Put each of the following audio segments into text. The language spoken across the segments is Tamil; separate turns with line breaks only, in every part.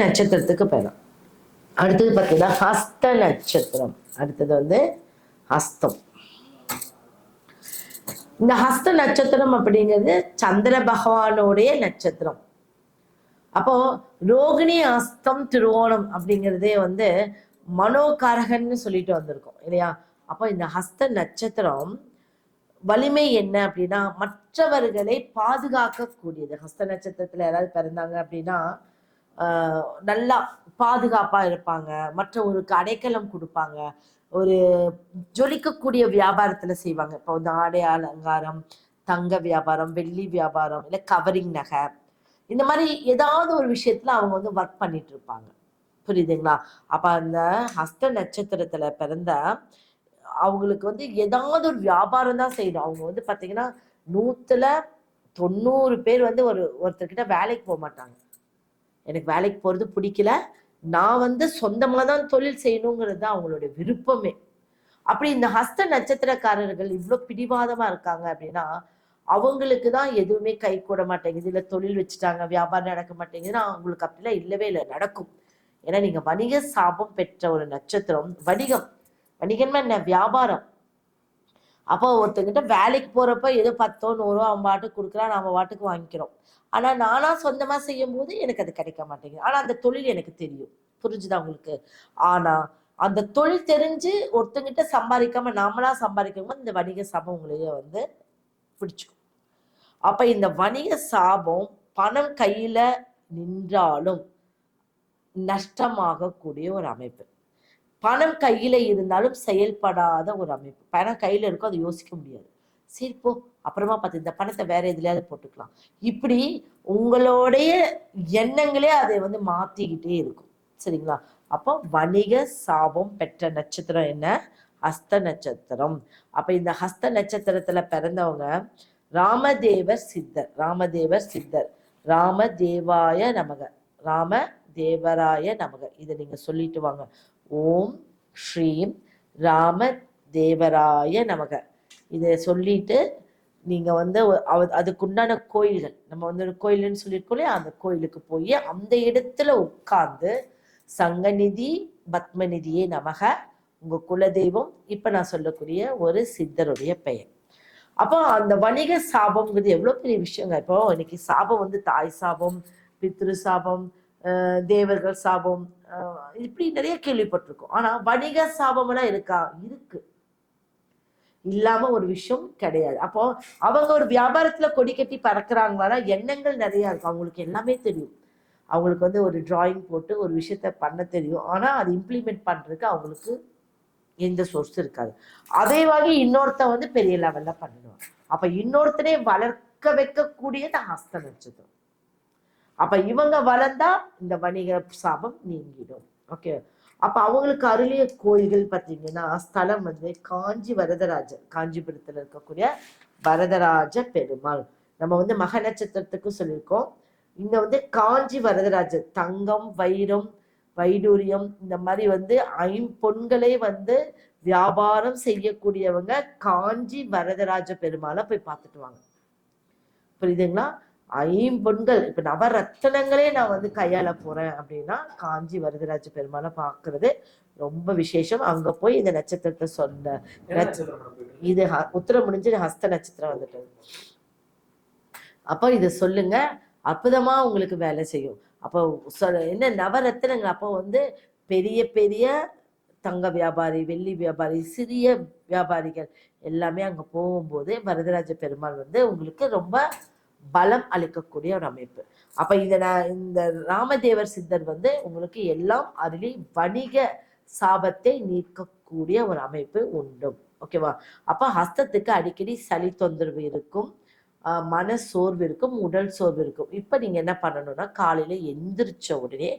நட்சத்திரத்துக்கு போயிடும். அடுத்தது பார்த்தீங்கன்னா ஹஸ்த நட்சத்திரம். அடுத்தது வந்து ஹஸ்தம். இந்த ஹஸ்த நட்சத்திரம் அப்படிங்கிறது சந்திர பகவானுடைய நட்சத்திரம். அப்போ ரோகிணி அஸ்தம் திருவோணம் அப்படிங்கிறதே வந்து மனோகாரகன்னு சொல்லிட்டு வந்திருக்கோம் இல்லையா? அப்போ இந்த ஹஸ்த நட்சத்திரம் வலிமை என்ன அப்படின்னா மற்றவர்களை பாதுகாக்கக்கூடியது. ஹஸ்த நட்சத்திரத்துல யாராவது பிறந்தாங்க அப்படின்னா நல்லா பாதுகாப்பாக இருப்பாங்க. மற்றவங்களுக்கு அடைக்கலம் கொடுப்பாங்க. ஒரு ஜொலிக்கக்கூடிய வியாபாரத்தில் செய்வாங்க. இப்போ வந்து ஆடை அலங்காரம் தங்க வியாபாரம் வெள்ளி வியாபாரம் இல்லை கவரிங் நகை. இந்த மாதிரி ஏதாவது ஒரு விஷயத்தில் அவங்க வந்து ஒர்க் பண்ணிட்டு இருப்பாங்க. புரியுதுங்களா? அப்போ அந்த ஹஸ்த நட்சத்திரத்தில் பிறந்த அவங்களுக்கு வந்து ஏதாவது ஒரு வியாபாரம் தான் செய்யணும். அவங்க வந்து பார்த்தீங்கன்னா நூற்றுல தொண்ணூறு பேர் வந்து ஒரு ஒருத்தர்கிட்ட வேலைக்கு போக மாட்டாங்க. எனக்கு வேலைக்கு போகிறது பிடிக்கல. நான் வந்து சொந்தமாக தான் தொழில் செய்யணுங்கிறது தான் அவங்களுடைய விருப்பமே. அப்படி இந்த ஹஸ்த நட்சத்திரக்காரர்கள் இவ்வளோ பிடிவாதமாக இருக்காங்க அப்படின்னா அவங்களுக்கு தான் எதுவுமே கை கூட மாட்டேங்குது. இல்லை தொழில் வச்சுட்டாங்க வியாபாரம் நடக்க மாட்டேங்குதுன்னா அவங்களுக்கு அப்படிலாம் இல்லவே இல்லை நடக்கும். ஏன்னா நீங்கள் வணிக சாபம் பெற்ற ஒரு நட்சத்திரம் வணிகம். வணிகம்னா என்ன? வியாபாரம். அப்போ ஒருத்தங்கிட்ட வேலைக்கு போறப்ப ஏதோ பத்தோ நூறோ அவன் பாட்டுக்கு கொடுக்குறான் நம்ம பாட்டுக்கு வாங்கிக்கிறோம். ஆனா நானா சொந்தமா செய்யும் போது எனக்கு அது கிடைக்க மாட்டேங்குது. ஆனா அந்த தொழில் எனக்கு தெரியும். புரிஞ்சுதா உங்களுக்கு? ஆனா அந்த தொழில் தெரிஞ்சு ஒருத்தங்கிட்ட சம்பாதிக்காம நாமளா சம்பாதிக்கும் போது இந்த வணிக சாபம் உங்களையே வந்து பிடிச்சிக்கும். அப்ப இந்த வணிக சாபம் பணம் கையில நின்றாலும் நஷ்டமாகக்கூடிய ஒரு அமைப்பு. பணம் கையில இருந்தாலும் செயல்படாத ஒரு அமைப்பு. பணம் கையில இருக்கும் அதை யோசிக்க முடியாது. சரி போ. அப்புறமா பார்த்து இந்த பணத்தை வேற எதுலயாவது போட்டுக்கலாம். இப்படி உங்களுடைய எண்ணங்களே அதை வந்து மாத்திக்கிட்டே இருக்கும். சரிங்களா? அப்போ வணிக சாபம் பெற்ற நட்சத்திரம் என்ன? ஹஸ்த நட்சத்திரம். அப்ப இந்த ஹஸ்த நட்சத்திரத்துல பிறந்தவங்க ராமதேவர் சித்தர். ராமதேவர் சித்தர். ராமதேவாய நமக. ராம தேவராய நமக. இதை நீங்க சொல்லிட்டு வாங்க. ஓம் ஸ்ரீம் ராம தேவராய நமக. இதை சொல்லிட்டு நீங்கள் வந்து அதுக்குண்டான கோயில்கள். நம்ம வந்து ஒரு கோயில்னு சொல்லியிருக்கோம் இல்லையா? அந்த கோயிலுக்கு போய் அந்த இடத்துல உட்கார்ந்து சங்கநிதி பத்மநிதியே நமக. உங்கள் குலதெய்வம். இப்போ நான் சொல்லக்கூடிய ஒரு சித்தருடைய பெயர். அப்போ அந்த வணிக சாபம்ங்கிறது எவ்வளோ பெரிய விஷயங்க. இப்போ இன்னைக்கு சாபம் வந்து தாய் சாபம் பித்ரு சாபம் தேவர்கள் சாபம் இப்படி நிறைய கேள்விப்பட்டிருக்கோம். ஆனா வணிக சாபமெல்லாம் இருக்கா? இருக்கு. இல்லாம ஒரு விஷயம் கிடையாது. அப்போ அவங்க ஒரு வியாபாரத்துல கொடி கட்டி பறக்குறாங்களா எண்ணங்கள் நிறைய இருக்கும். அவங்களுக்கு எல்லாமே தெரியும். அவங்களுக்கு வந்து ஒரு டிராயிங் போட்டு ஒரு விஷயத்த பண்ண தெரியும். ஆனா அது இம்ப்ளிமெண்ட் பண்றதுக்கு அவங்களுக்கு எந்த சோர்ஸ் இருக்காது. அதே வகை இன்னொருத்தன் வந்து பெரிய லெவல்ல பண்ணிடுவான். அப்ப இன்னொருத்தனே வளர்க்க வைக்கக்கூடியது ஹஸ்த நட்சத்திரம். அப்ப இவங்க வளர்ந்தா இந்த வணிக சாபம் நீங்கிடும். ஓகே அப்ப அவங்களுக்கு அருளிய கோயில்கள் பார்த்தீங்கன்னா ஸ்தலம் வந்து காஞ்சி வரதராஜர் காஞ்சிபுரத்துல இருக்கக்கூடிய வரதராஜ பெருமாள். நம்ம வந்து மக நட்சத்திரத்துக்கும் சொல்லியிருக்கோம். இங்க வந்து காஞ்சி வரதராஜர் தங்கம் வைரம் வைடூரியம் இந்த மாதிரி வந்து ஐம்பொன்களை வந்து வியாபாரம் செய்யக்கூடியவங்க காஞ்சி வரதராஜ பெருமாளை போய் பார்த்துட்டு வாங்க. புரியுதுங்களா? ஐம்பொன்கள் இப்ப நவரத்தனங்களே நான் வந்து கையாள போறேன் அப்படின்னா காஞ்சி வரதராஜ பெருமாளை பார்க்கிறது ரொம்ப விசேஷம். அங்க போய் இந்த நட்சத்திரத்தை சொன்ன? இது உத்திரம் முடிஞ்சு ஹஸ்த நட்சத்திரம் வந்துட்டு அப்போ இதை சொல்லுங்க. அற்புதமா உங்களுக்கு வேலை செய்யும். அப்போ என்ன நவரத்தினங்கள்? அப்போ வந்து பெரிய பெரிய தங்க வியாபாரி வெள்ளி வியாபாரி சிறிய வியாபாரிகள் எல்லாமே அங்க போகும்போது வரதராஜ பெருமாள் வந்து உங்களுக்கு ரொம்ப பலம் அளிக்கக்கூடிய ஒரு அமைப்பு. அப்ப இத இந்த ராமதேவர் சித்தர் வந்து உங்களுக்கு எல்லாம் அருளி வணிக சாபத்தை நீக்கக்கூடிய ஒரு அமைப்பு உண்டு. ஓகேவா அப்ப ஹஸ்தத்துக்கு அடிக்கடி சளி தொந்தரவு இருக்கும் ஆஹ் மன சோர்வு இருக்கும் உடல் சோர்வு இருக்கும். இப்ப நீங்க என்ன பண்ணணும்னா காலையில எந்திரிச்ச உடனே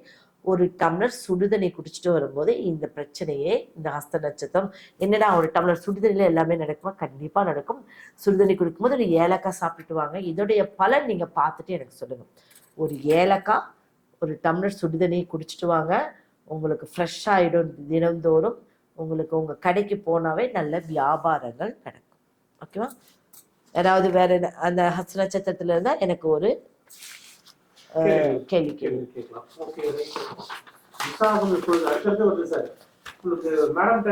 ஒரு டம்ளர் சுடுதண்ணி குடிச்சிட்டு வரும்போது இந்த பிரச்சனையே இந்த ஹஸ்த நட்சத்திரம். என்னடா ஒரு டம்ளர் சுடுதண்ணில எல்லாமே நடக்குமா? கண்டிப்பாக நடக்கும். சுடுதண்ணி குடிக்கும்போது ஒரு ஏலக்காய் சாப்பிட்டுட்டு வாங்க. இதோடைய பலன் நீங்கள் பார்த்துட்டு எனக்கு சொல்லுங்கள் ஒரு ஏலக்காய் ஒரு டம்ளர் சுடுதண்ணியை குடிச்சிட்டு வாங்க. உங்களுக்கு ஃப்ரெஷ் ஆகிடும் தினந்தோறும். உங்களுக்கு உங்கள் கடைக்கு போனாவே நல்ல வியாபாரங்கள் நடக்கும். ஓகேவா யாராவது வேற என்ன- அந்த ஹஸ்த நட்சத்திரத்தில் இருந்தால் எனக்கு ஒரு
கேள்வி. கேட்கலாம். ஓகே விசாகம் இப்பொழுது அடுத்தது வருது சார் உங்களுக்கு மேடம்கிட்ட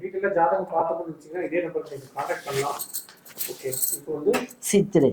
டீட்டெயிலாக ஜாதகம் பார்த்தோம்னு வச்சுங்கன்னா இதே நம்பர் நீங்கள் கான்டாக்ட் பண்ணலாம். ஓகே இப்போ வந்து
சித்திரை.